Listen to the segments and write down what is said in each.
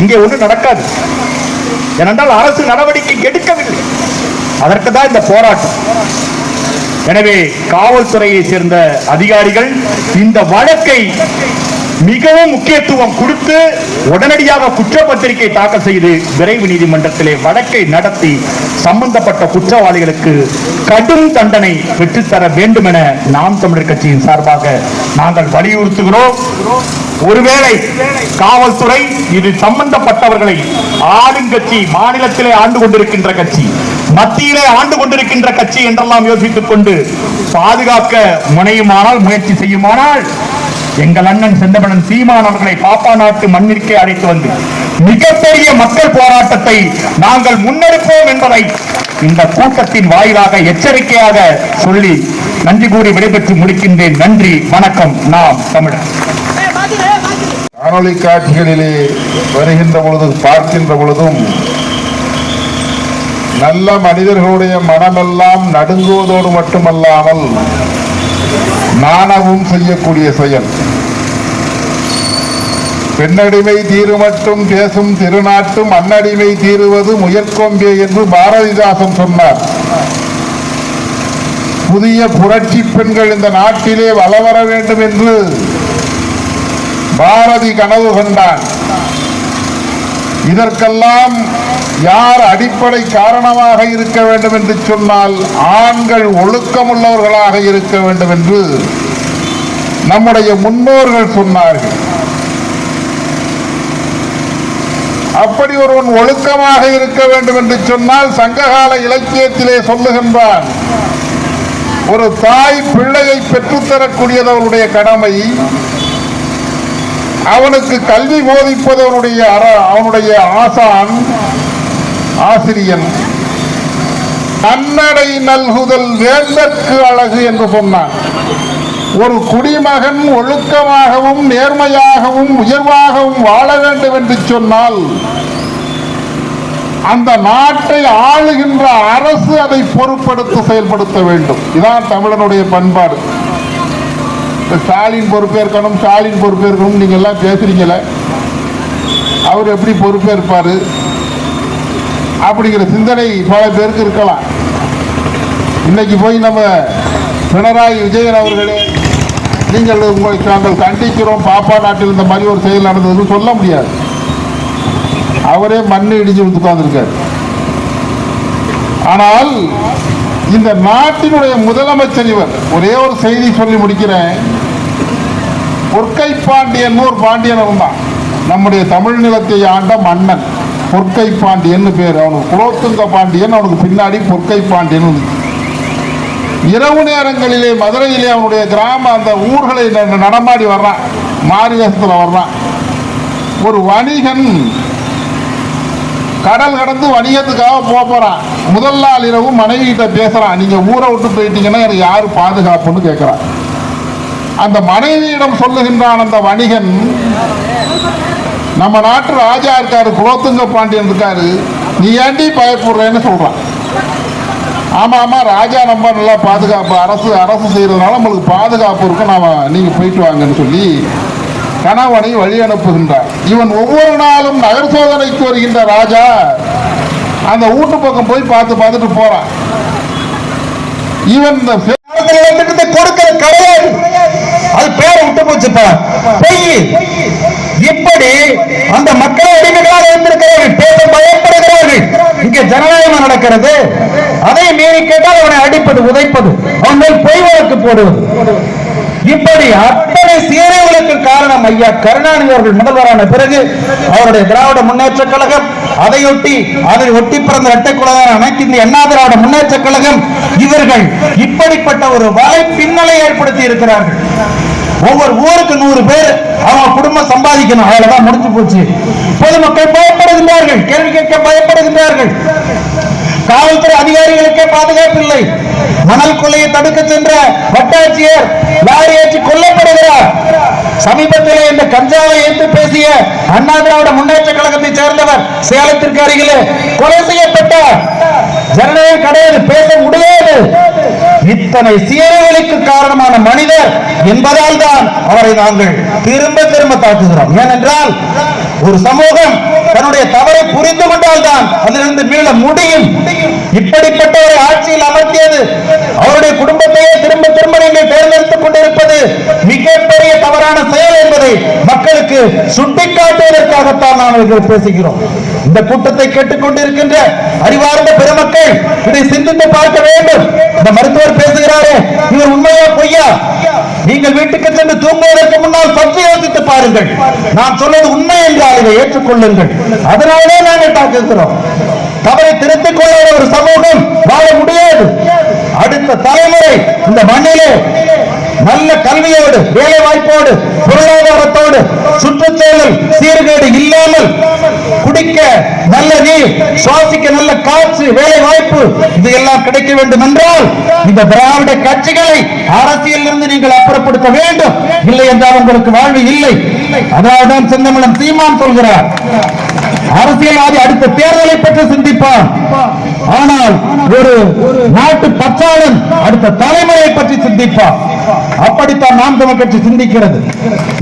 இங்கே ஒன்றும் நடக்காது. ஏனென்றால் அரசு நடவடிக்கை எடுக்கவில்லை. அதற்கு தான் இந்த போராட்டம். எனவே காவல்துறையை சேர்ந்த அதிகாரிகள் இந்த வழக்கை மிகவும் முக்கியத்துவம் கொடுத்து உடனடியாக குற்றப்பத்திரிகை தாக்கல் செய்து விரைவு நீதிமன்றத்திலே வழக்கை நடத்தி சம்பந்தப்பட்ட குற்றவாளிகளுக்கு கடும் தண்டனை பெற்றுத்தர வேண்டும் என நாம் தமிழர் கட்சியின் சார்பாக நாங்கள் வலியுறுத்துகிறோம். ஒருவேளை காவல்துறை இது சம்பந்தப்பட்டவர்களை ஆளுங்கட்சி மாநிலத்திலே ஆண்டு கொண்டிருக்கின்ற கட்சி மத்தியிலே ஆண்டு கொண்டிருக்கின்ற கட்சி என்றெல்லாம் யோசித்துக் கொண்டு பாதுகாக்க முனையுமானால் முயற்சி செய்யுமானால் எங்கள் அண்ணன் செந்தமணன் சீமான் அவர்களை பாப்பா நாட்டு மண்ணிற்கே அழைத்து வந்து மிகப்பெரிய மக்கள் போராட்டத்தை நாங்கள் முன்னெடுப்போம் என்பதை இந்த கூட்டத்தின் வாயிலாக எச்சரிக்கையாக சொல்லி நன்றி கூறி விடைபெற்று முடிக்கின்றேன். நன்றி வணக்கம். நாம் தமிழர். காணொளி காட்சிகளிலே வருகின்ற பொழுது பார்க்கின்ற பொழுதும் நல்ல மனிதர்களுடைய மனமெல்லாம் நடுங்குவதோடு மட்டுமல்லாமல் நாணவும் செய்யக்கூடிய செயல். பெண்ணடிமை தீருமட்டும் பேசும் திருநாட்டும் அன்னடிமை தீருவது முயற்கொம்பே என்று பாரதிதாசன் சொன்னார். புதிய புரட்சி பெண்கள் இந்த நாட்டிலே வளவர வேண்டும் என்று பாரதி கனவு கண்டான். இதற்கெல்லாம் யார் அடிப்படை காரணமாக இருக்க வேண்டும் என்று சொன்னால் ஆண்கள் ஒழுக்கமுள்ளவர்களாக இருக்க வேண்டும் என்று நம்முடைய முன்னோர்கள் சொன்னார்கள். அப்படி ஒருவன் ஒழுக்கமாக இருக்க வேண்டும் என்று சொன்னால் சங்ககால இலக்கியத்திலே சொல்லுகின்றான் ஒரு தாய் பிள்ளையை பெற்றுத்தரக்கூடியது அவருடைய கடமை அவனுக்கு கல்வி போதிப்பதவனுடைய அற- அவனுடைய ஆசான் ஆசிரியன். நன்னடை நல்குதல் வேந்தற்கு அழகு என்று சொன்னான். ஒரு குடிமகன் ஒழுக்கமாகவும் நேர்மையாகவும் உயர்வாகவும் வாழ வேண்டும் என்று சொன்னால் அந்த நாட்டை ஆளுகின்ற அரசு அதை பொறுப்படுத்தி செயல்படுத்த வேண்டும். இதான் தமிழனுடைய பண்பாடு. ஸ்டாலின் பொறுப்பேற்கணும் ஸ்டாலின் பொறுப்பேற்கணும் நீங்கள் எல்லாம் பேசுறீங்களே அவர் எப்படி பொறுப்பேற்பார்? அப்படிங்கிற சிந்தனை பல பேருக்கு இருக்கலாம். இன்னைக்கு போய் நம்ம பினராயி விஜயன் அவர்களே நீங்கள் உங்களை நாங்கள் கண்டிக்கிறோம். பாப்பா நாட்டில் இந்த மாதிரி ஒரு செயல் நடந்ததுன்னு சொல்ல முடியாது. அவரே மண்ணு இடிச்சு உட்கார்ந்துருக்கார். ஆனால் இந்த நாட்டினுடைய முதலமைச்சர் இவர் ஒரே ஒரு செய்தி சொல்லி முடிக்கிறேன். பொற்கை பாண்டியன் ஒரு பாண்டியன் இருந்தான். நம்முடைய தமிழ் நிலத்தை ஆண்ட மன்னன் பொற்கை பாண்டியன் பேர். அவனுக்கு குலோத்துங்க பாண்டியன் அவனுக்கு பின்னாடி பொற்கை பாண்டியன் இரவு நேரங்களிலே மதுரையிலே அவனுடைய கிராம அந்த ஊர்களை நடமாடி வர்றான். மாரிதேசத்தில் வர்றான். ஒரு வணிகன் கடல் கடந்து வணிகத்துக்காக போக போகிறான் முதல் நாள் இரவு மனைவி கிட்ட பேசுறான். நீங்க ஊரை விட்டு போயிட்டீங்கன்னா எனக்கு யாரு பாதுகாப்புன்னு கேட்குறான் அந்த மனைவியிடம் சொல்லுகின்றான் அந்த வணிகன் நம்ம நாட்டு ராஜா இருக்காரு குலோத்துங்க பாண்டியன் இருக்காரு நீ ஏண்டி பயப்படுறேன்னு சொல்றான். ஆமா ஆமா ராஜா நம்ம நல்லா பாதுகாப்பு அரசு அரசு செய்யறதுனால நம்மளுக்கு பாதுகாப்பு இருக்கும் நாம நீங்க போயிட்டு வாங்கன்னு சொல்லி கணவனை வழி அனுப்புகின்றார். இவன் ஒவ்வொரு நாளும் நகர் சோதனைக்கு வருகின்ற ராஜா அந்த வீட்டு பக்கம் போய் பார்த்து பார்த்துட்டு போறான். இவன் இந்த கொடுக்கிற கிடையாது. அது பேரை விட்டு போச்சுப்பா. பொய். இப்படி அந்த மக்கள் அடிமைகளாக இருந்திருக்கிறார்கள் பேச பயப்படுகிறார்கள். இங்க ஜனநாயகம் நடக்கிறது. அதை மீறி கேட்டால் அவனை அடிப்பது உதைப்பது. அவன் மேல் பொய் வழக்கு போடுவது. இப்படி அத்தனை சீரழிவுகளுக்கு காரணம் ஐயா கருணாநிதி அவர்கள் முதல்வரான பிறகு அவருடைய திராவிட முன்னேற்ற கழகம் அதையொட்டி அதை ஒட்டி பிறந்த இரட்டை குலகார அனைத்து இந்த அண்ணா திராவிட முன்னேற்ற கழகம் இவர்கள் இப்படிப்பட்ட ஒரு வலை பின்னலை ஏற்படுத்தி இருக்கிறார்கள். ஒவ்வொரு ஊருக்கு நூறு பேர் அவங்க குடும்பம் சம்பாதிக்கணும். அவ்வளவுதான் முடிஞ்சு போச்சு. பொதுமக்கள் பயப்படுகின்றார்கள். கேள்வி கேட்க பயப்படுகின்றார்கள். காவல்துறை அதிகாரிகளுக்கே பாதுகாப்பு இல்லை. மணல் கொள்ளையை தடுக்க சென்ற வட்டாட்சியர் லாரி ஏற்றி கொல்லப்படுகிறார். சமீபத்திலே இந்த கஞ்சாவை ஏற்று பேசிய அண்ணா திராவிட முன்னேற்ற கழகத்தை சேர்ந்தவர் சேலத்திற்கு அருகிலே கொலை செய்யப்பட்டார். ஜனநாயகம் கிடையாது பேச முடியாது. இத்தனை சீரழிவுகளுக்கு காரணமான மனிதர் என்பதால் தான் அவரை நாங்கள் திரும்ப திரும்ப தாக்குகிறோம். ஏனென்றால் ஒரு சமூகம் தன்னுடைய தவறை புரிந்து கொண்டால்தான் அதிலிருந்து மீள முடியும். இப்படிப்பட்ட ஒரு ஆட்சியில் அமர்த்தியது. அவருடைய குடும்பத்தையே திரும்ப திரும்ப நீங்கள் தேர்ந்தெடுத்துக் கொண்டிருப்பது மிகப்பெரிய தவறான செயல் என்பதை மக்களுக்கு சுட்டிக்காட்டுவதற்காகத்தான் நாங்கள் பேசுகிறோம். இந்த கூட்டத்தை கேட்டுக்கொண்டிருக்கின்ற அறிவார்ந்த பெருமக்கள் இதை சிந்தித்து பார்க்க வேண்டும். இந்த மருத்துவர் பேசுகிறாரே இவர் உண்மையா பொய்யா? நீங்கள் வீட்டுக்கு சென்று தூங்குவதற்கு முன்னால் சற்று யோசித்து பாருங்கள். நான் சொல்வது உண்மை என்றால் இதை ஏற்றுக்கொள்ளுங்கள். அதனாலே நாங்கள் தாக்குகிறோம் தவறை திருத்திக் கொள்ளாத ஒரு சமூகம் வாழ முடியாது. அடுத்த தலைமுறை இந்த மண்ணிலே நல்ல கல்வியோடு வேலை வாய்ப்போடு பொருளாதாரத்தோடு இல்லாமல் குடிக்க நல்ல நீர் சுவாசிக்க நல்ல காற்று வேலை வாய்ப்பு இது எல்லாம் கிடைக்க வேண்டும் என்றால் இந்த திராவிட கட்சிகளை அரசியலில் இருந்து நீங்கள் அப்புறப்படுத்த வேண்டும். இல்லை என்றால் உங்களுக்கு வாழ்வு இல்லை. அதனால்தான் செந்தமிழன் சீமான் சொல்கிறார். அரசியல்வாதி அடுத்த தேர்தலை பற்றி சிந்திப்பார். ஆனால் ஒரு நாட்டு பற்றாளன் அடுத்த தலைமுறையை பற்றி சிந்திப்பான் அப்படித்தான் நாம் தமிழ் கட்சி சிந்திக்கிறது.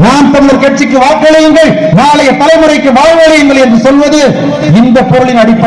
நாம் தமிழர் கட்சிக்கு வாக்களியுங்கள் நாளைய தலைமுறைக்கு வாழ்வழியுங்கள் என்று சொல்வது இந்த பொருளின் அடிப்படை